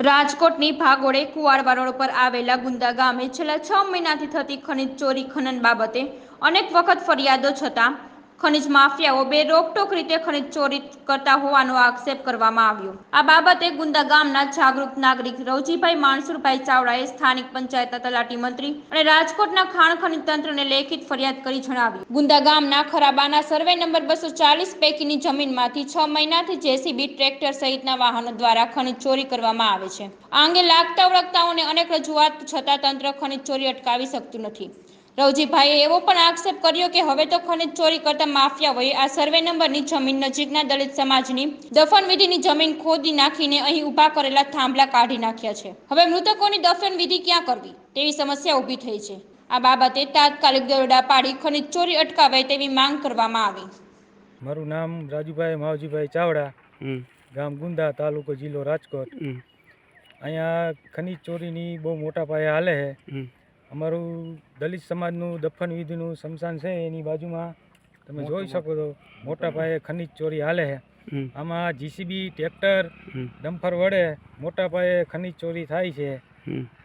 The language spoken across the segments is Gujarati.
રાજકોટની ભાગોળે કુવાડવા રોડ પર આવેલા ગુંદા ગામે છેલ્લા છ મહિનાથી થતી ખનિજ ચોરી, ખનન બાબતે અનેક વખત ફરિયાદો છતાં ખનિજ માફિયાઓ બે રોકટોક રીતે ખનિજ ચોરી કરતા હોવાનો આક્ષેપ કરવામાં આવ્યો. આ બાબતે ગુંદા ગામના જાગૃત નાગરિક રવજીભાઈ માણસુરભાઈ ચાવડાએ સ્થાનિક પંચાયતના તલાટી મંત્રી અને રાજકોટના ખાણ ખનિજ તંત્રને લેખિત ફરિયાદ કરી જણાવ્યું. ગુંદા ગામના ખરાબાના સર્વે નંબર બસો ચાલીસ પૈકીની જમીનમાંથી છ મહિનાથી જેસીબી ટ્રેક્ટર સહિતના વાહનો દ્વારા ખનિજ ચોરી કરવામાં આવે છે. આ અંગે લાગતા ઓળખતાઓને અનેક રજૂઆત છતાં તંત્ર ખનિજ ચોરી અટકાવી શકતું નથી. રવજીભાઈએ એવો પણ આક્ષેપ કર્યો કે હવે તો ખનિજ ચોરી કરતા માફિયાઓએ આ સર્વે નંબરની જમીન નજીકના દલિત સમાજની દફન વિધિની જમીન ખોદી નાખીને અહીં ઊભા કરેલા થાંભલા કાઢી નાખ્યા છે. હવે મૃતકોની દફન વિધિ ક્યાં કરવી? તેવી સમસ્યા ઊભી થઈ છે. આ બાબતે તાત્કાલિક દરોડા પાડી ખનિજ ચોરી અટકાવાય તેવી માંગ કરવામાં આવી. મારું નામ રાજુભાઈ માવજીભાઈ ચાવડા ગામ ગુંદા તાલુકો જિલ્લો રાજકોટ. અહીંયા ખનિજ ચોરીની બહુ મોટા પાયે હાલે છે. અમારું દલિત સમાજનું દફન વિધિનું સ્મશાન છે એની બાજુમાં. તમે જોઈ શકો છો મોટા. પાયે ખનિજ ચોરી હાલે છે. આમાં જીસીબી ટ્રેક્ટર ડમ્ફર વડે મોટા પાયે ખનિજ ચોરી થાય છે.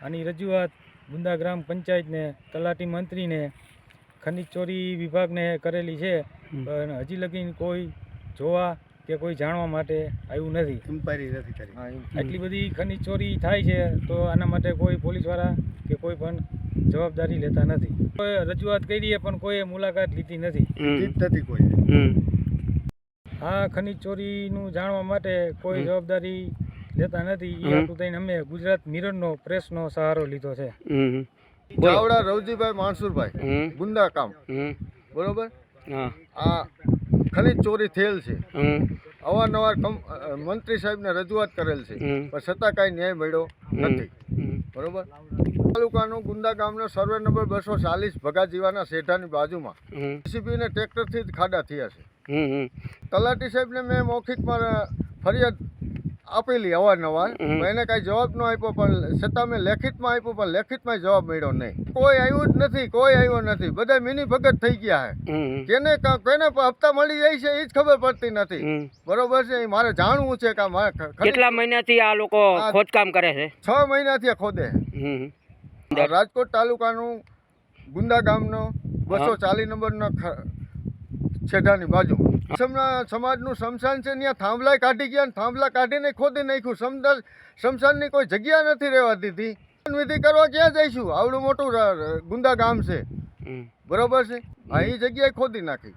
આની રજૂઆત બુંદા ગ્રામ પંચાયતને તલાટી મંત્રીને ખનિજ ચોરી વિભાગને કરેલી છે. પણ હજી લગીન કોઈ જોવા કે કોઈ જાણવા માટે આવ્યું નથી. ઇન્કવાયરી નથી કરી. આટલી બધી ખનિજ ચોરી થાય છે તો આના માટે કોઈ પોલીસવાળા કે કોઈ પણ જવાબદારી લેતા નથી. કોઈ રજૂઆત કરીએ પણ કોઈએ મુલાકાત લીધી નથી. જીત નથી કોઈ. આ ખનીજ ચોરીનું જાણવા માટે કોઈ જવાબદારી લેતા નથી. એ. હાટું થઈને અમે ગુજરાત મિરરનો પ્રેસનો સહારો લીધો છે. જાવડા ચાવડા રવજીભાઈ માણસુરભાઈ. ગુંડા કામ. બરોબર? હા. આ ખનીજ ચોરી થયેલ છે. અવારનવાર મંત્રી સાહેબને રજૂઆત કરેલ છે. પણ છતાં કાંઈ ન્યાય મળ્યો નથી. બરોબર? તાલુકાનું ગુંદા ગામનો સર્વે નંબર બસો ચાલીસ ભગાજીવાના શેઠાની બાજુમાં. જીસીબી ને ટ્રેક્ટરથી જ ખાડા થયા છે. તલાટી સાહેબને મેં મૌખિકમાં ફરિયાદ આપેલી અવારનવાર. એને કાંઈ જવાબ ન આપ્યો પણ છતાં મેં લેખિતમાં આપ્યો પણ લેખિતમાં જવાબ મળ્યો નહીં. કોઈ આવ્યું જ નથી કોઈ આવ્યો નથી. બધા મિની ભગત થઈ ગયા છે કેને કોને હપ્તા મળી જાય છે એ જ ખબર પડતી નથી. બરોબર છે મારે જાણવું છે કે આ મારે કેટલા મહિનાથી આ લોકો ખોદકામ કરે છે? છ મહિનાથી આ ખોદે. રાજકોટ તાલુકાનું ગુંદા ગામનો બસો ચાલીસ નંબરના છેડાની બાજુ. સમાજનું શમશાન છે ત્યાં થાંભલા કાઢી ગયા થાંભલા કાઢીને ખોદી નાખ્યું. સમદા શમશાનની કોઈ જગ્યા નથી રહેવા દીધી. વિધિ કરવા ક્યાં જઈશું? આવડું મોટું ગુંદા ગામ છે. બરોબર છે? અહીં એ જગ્યાએ ખોદી નાખી.